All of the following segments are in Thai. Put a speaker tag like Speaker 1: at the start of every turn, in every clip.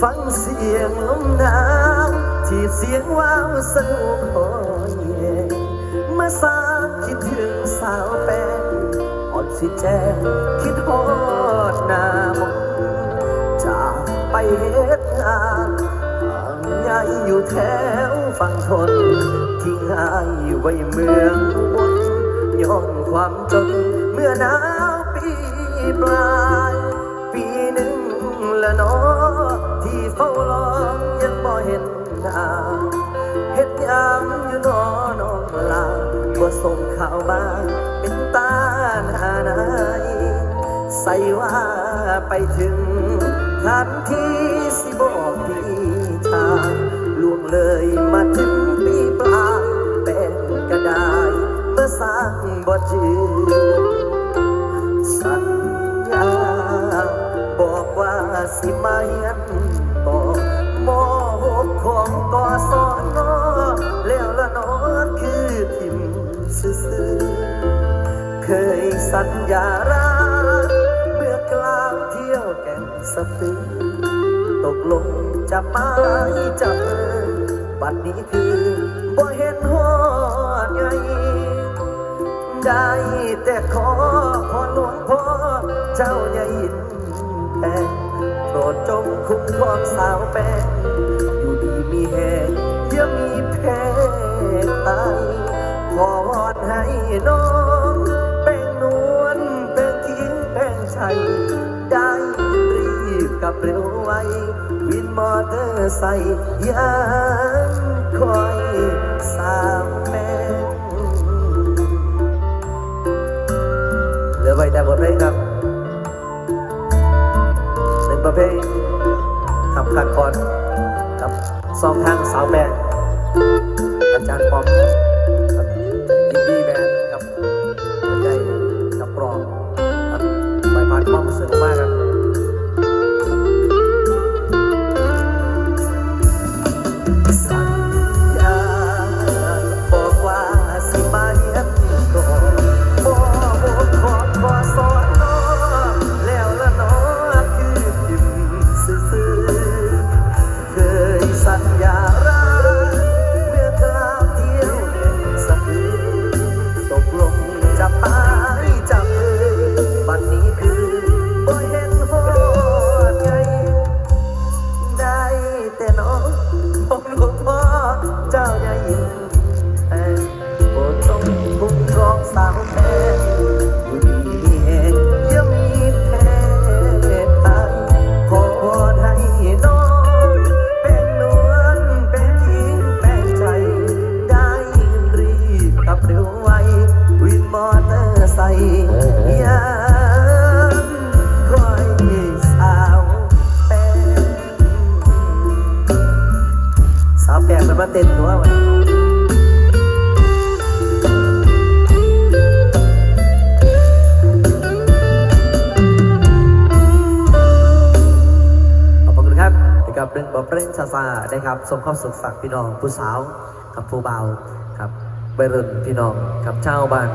Speaker 1: ฟังเสียงลมหนาวที่เสียงว้าวสนุกโอ้ยมาสาคิดถึงสาวแป้งอดสิแจงคิดฮอดหน้ามนจากไปเฮ็ดงานห่างใหญ่อยู่แถวฝั่งทนทิ้งอายไว้เมืองบนย้อนความจนเมื่อหนาวปีปลาย ละเนอที่เฝ้ารอยังบ่เห็นหน้าเฮ็ดยังอยู่นอน้องลาบ่ส่งข่าวมาเป็นตาหน้าไหนใส่ว่าไปถึงทันทีสิบอกพี่ชายล่วงเลยมาถึงปีปลายเป็นกระดาษเมื่อสร้างบ่จือ สิมาเฮียนต่อมอหกของกอสอนอแล้วละนอนคือทิมซื่อเคยสัญญารักเมื่อกลางเที่ยวแก่งสะฟือตกลงจะไปจะเออบัดนี้คือบ่เห็นหอดไงได้แต่ขอขอล งคุ้มครองสาวแป้งอยู่ดีมีแหงอย่ามีแพ้ตายขอวอนให้น้องแป้งนวลแป้งคิ้งแป้งชัยได้รีบกับเร็วไววินมอเตอร์ไซค์ยังคอยสาวแป้งเหลือไว้แต่บทเพลงครับเป็นประเพลง ทำขั้นตอนกับซองทางสาวแบงอาจารย์ปอมกับยินดีแบนกับใจกับปลอมครับไปผ่านความรู้สึกมากครับ อเตอร์ไซค์ยังคอยสาวแป้งสาวแปลกมันมาเต้นตัวมันขอบคุณครับกับเรื่องบทเพลงซาซาได้ครับส่งความสุขฝากพี่น้องผู้สาวกับผู้เบาวครับ ไปรุ่นพี่น้องกับเจ้าวบ้าน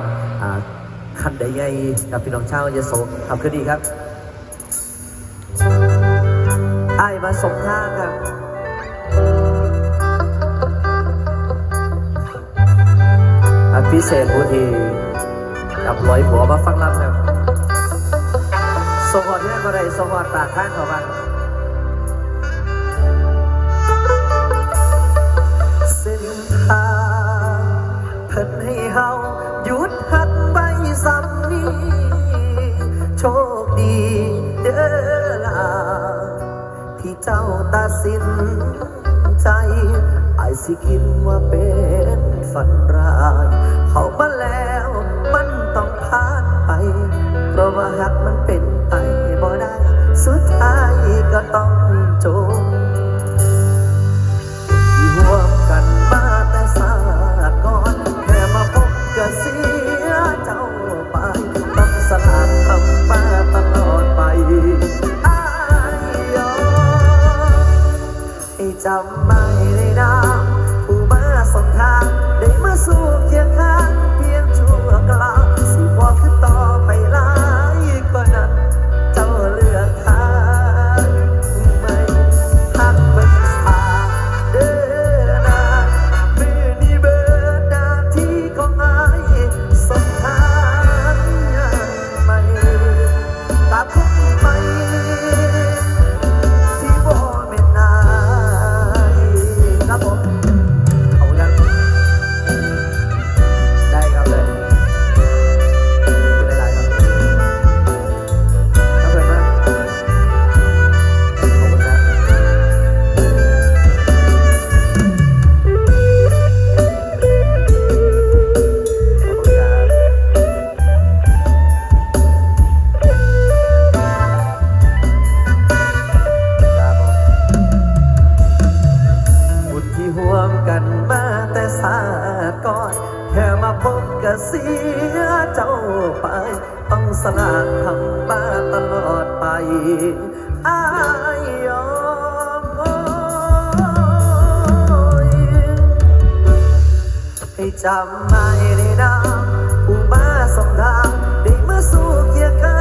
Speaker 1: คันใดใหญ่กับพี่น้องเจ้าวยโสครับคือดีครับไอ้มาส่งข้าครับพิเศษผู้ที่กับร้อยหัวมาฟังรับครับส่งหอดเรื่องอะไรส่งหอดปากข้างเขาบ้าง เจ้าตัดสินใจไอ้สิคิดว่าเป็นฝันร้ายเขามาแล้วมันต้องผ่านไป เพราะว่าหักมันเป็นไปบ่ได้ สุดท้ายก็ต้องจบ จำไม่ได้นา อดไปอายยอมโอยให้จำไม่ได้นะผู้มาสองทางได้มาสู่เคียงข้